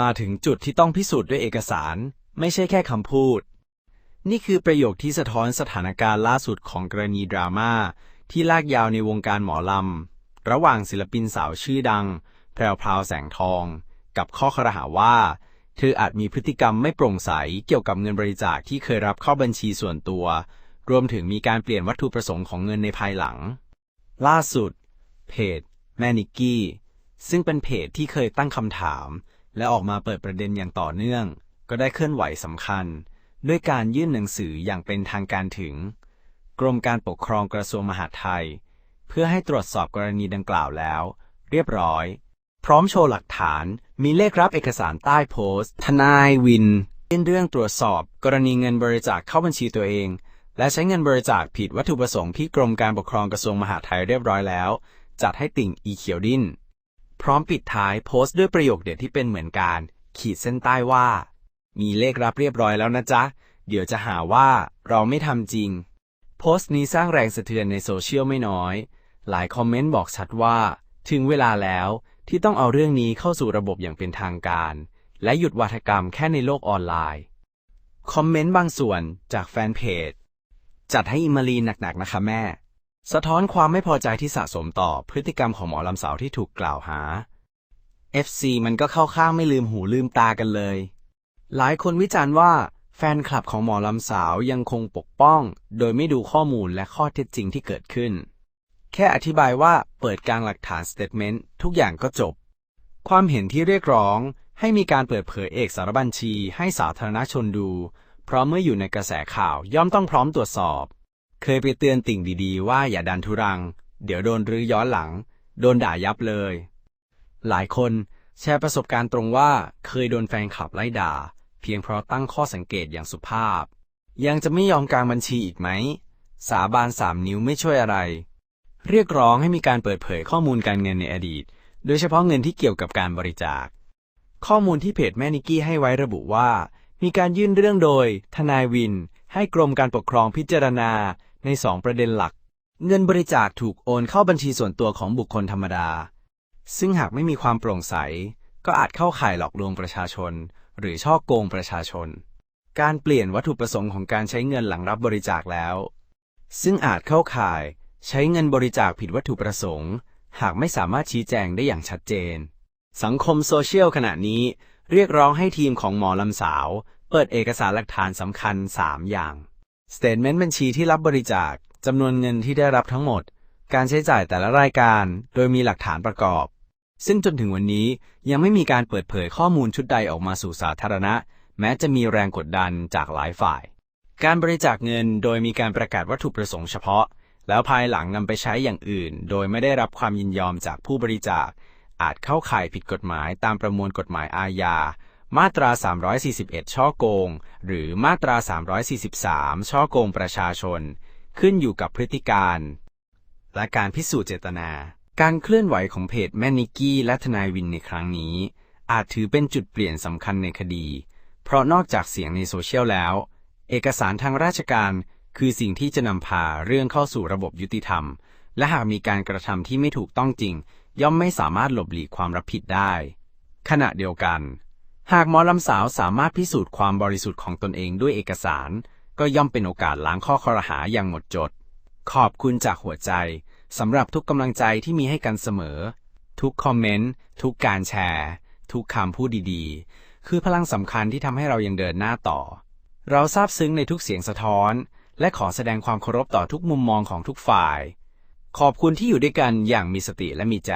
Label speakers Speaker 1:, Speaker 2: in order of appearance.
Speaker 1: มาถึงจุดที่ต้องพิสูจน์ด้วยเอกสาร ไม่ใช่แค่คำพูด นี่คือประโยคที่สะท้อนสถานการณ์ล่าสุดของกรณีดราม่าที่ลากยาวในวงการหมอลำ ระหว่างศิลปินสาวชื่อดัง แพรวพราวแสงทอง กับข้อครหาว่า เธออาจมีพฤติกรรมไม่โปร่งใสเกี่ยวกับเงินบริจาคที่เคยรับเข้าบัญชีส่วนตัว รวมถึงมีการเปลี่ยนวัตถุประสงค์ของเงินในภายหลัง ล่าสุด เพจ แมนิกกี้ ซึ่งเป็นเพจที่เคยตั้งคำถาม และออกมาเปิดประเด็นอย่างต่อเนื่อง ก็ได้เคลื่อนไหวสำคัญ ด้วยการยื่นหนังสืออย่างเป็นทางการถึง กรมการปกครองกระทรวงมหาดไทย เพื่อให้ตรวจสอบกรณีดังกล่าวแล้ว เรียบร้อย พร้อมโชว์หลักฐานมีเลขรับเอกสารใต้โพสต์ ทนายวินยื่นเรื่องตรวจสอบ กรณีเงินบริจาคเข้าบัญชีตัวเอง และใช้เงินบริจาคผิดวัตถุประสงค์ที่กรมการปกครองกระทรวงมหาดไทยเรียบร้อยแล้ว จัดให้ติ่งอีเขียวดิ้น พร้อมปิดท้ายโพสต์ด้วยประโยคเด็ดที่เป็นเหมือนการ ขีดเส้นใต้ว่า มีเลขรับเรียบร้อยแล้วนะจ๊ะ เดี๋ยวจะหาว่าเราไม่ทำจริง โพสต์นี้สร้างแรงสะเทือนในโซเชียลไม่น้อย หลายคอมเมนต์บอกชัดว่า ถึงเวลาแล้วที่ต้องเอาเรื่องนี้เข้าสู่ระบบอย่างเป็นทางการ และหยุดวาทกรรมแค่ในโลกออนไลน์ คอมเมนต์บางส่วนจากแฟนเพจ จัดให้อิมารีหนักๆนะคะแม่ สะท้อนความไม่พอใจที่สะสมต่อพฤติกรรมของหมอลำสาวที่ถูกกล่าวหา FC มันก็เข้าข้างไม่ลืมหูลืมตากันเลย หลายคนวิจารณ์ว่า แฟนคลับของหมอลำสาวยังคงปกป้อง โดยไม่ดูข้อมูลและข้อเท็จจริงที่เกิดขึ้น แค่อธิบายว่าเปิดกลางหลักฐานสเต t เมนต์ทุกอย่างก็จบ ความเห็นที่เรียกร้องให้มีการเปิดเผยเอกสารบัญชีให้สาธารณชนดู เพราะเมื่ออยู่ในกระแสข่าวย่อมต้องพร้อมตรวจสอบ เคยไปเตือนติ่งดีๆ ว่าอย่าดันทุรัง เดี๋ยวโดนรื้อย้อนหลัง โดนด่ายับเลย หลายคนแชร์ประสบการณ์ตรงว่าเคยโดนแฟนคลับไล่ด่า เพียงเพราะตั้งข้อสังเกตอย่างสุภาพ ยังจะไม่ยอมกลางบัญชีอีกไหม สาบานสามนิ้วไม่ช่วยอะไร เรียกร้องให้มีการเปิดเผยข้อมูลการเงินในอดีต โดยเฉพาะเงินที่เกี่ยวกับการบริจาค ข้อมูลที่เพจแม่นิกกี้ให้ไว้ระบุว่า มีการยื่นเรื่องโดย ทนายวิน ให้กรมการปกครองพิจารณา ในสองประเด็นหลัก เงินบริจาคถูกโอนเข้าบัญชีส่วนตัวของบุคคลธรรมดา ซึ่งหากไม่มีความโปร่งใส ก็อาจเข้าข่ายหลอกลวงประชาชน หรือช่อโกงประชาชน การเปลี่ยนวัตถุประสงค์ของการใช้เงินหลังรับบริจาคแล้ว ซึ่งอาจเข้าข่ายใช้เงินบริจาคผิดวัตถุประสงค์ หากไม่สามารถชี้แจงได้อย่างชัดเจน สังคมโซเชียลขณะนี้เรียกร้องให้ทีมของหมอลำสาว เปิดเอกสารหลักฐานสำคัญ 3 อย่าง สเต t เมนต์บัญชีที่รับบริจาคจำนวนเงินที่ได้รับทั้งหมด การใช้จ่ายแต่ละรายการ โดยมีหลักฐานประกอบ ซึ่งจนถึงวันนี้ยังไม่มีการเปิดเผยข้อมูลชุดใดออกมาสู่สาธารณะ แม้จะมีแรงกดดันจากหลายฝ่าย การบริจาคเงินโดยมีการประกาศวัตถุประสงค์เฉพาะ แล้วภายหลังนำไปใช้อย่างอื่น โดยไม่ได้รับความยินยอมจากผู้บริจาค อาจเข้าข่ายผิดกฎหมายตามประมวลกฎหมายอาญา มาตรา 341 ช่อโกง หรือมาตรา 343 ช่อโกงประชาชน ขึ้นอยู่กับพฤติการ และการพิสูจน์เจตนา การเคลื่อนไหวของเพจแม่นิกกี้และทนายวินในครั้งนี้ อาจถือเป็นจุดเปลี่ยนสำคัญในคดี เพราะนอกจากเสียงในโซเชียลแล้ว เอกสารทางราชการคือสิ่งที่จะนำพาเรื่องเข้าสู่ระบบยุติธรรม และหากมีการกระทำที่ไม่ถูกต้องจริง ย่อมไม่สามารถหลบหลีกความรับผิดได้ ขณะเดียวกัน หากหมอลำสาวสามารถพิสูจน์ความบริสุทธิ์ของตนเองด้วยเอกสาร ก็ย่อมเป็นโอกาสล้างข้อคอรหาอย่างหมดจด ขอบคุณจากหัวใจสำหรับทุกกำลังใจที่มีให้กันเสมอ ทุกคอมเมนต์ ทุกการแชร์ ทุกคำพูดดีๆ คือพลังสำคัญที่ทำให้เรายังเดินหน้าต่อ เราซาบซึ้งในทุกเสียงสะท้อน และขอแสดงความเคารพต่อทุกมุมมองของทุกฝ่าย ขอบคุณที่อยู่ด้วยกันอย่างมีสติและมีใจ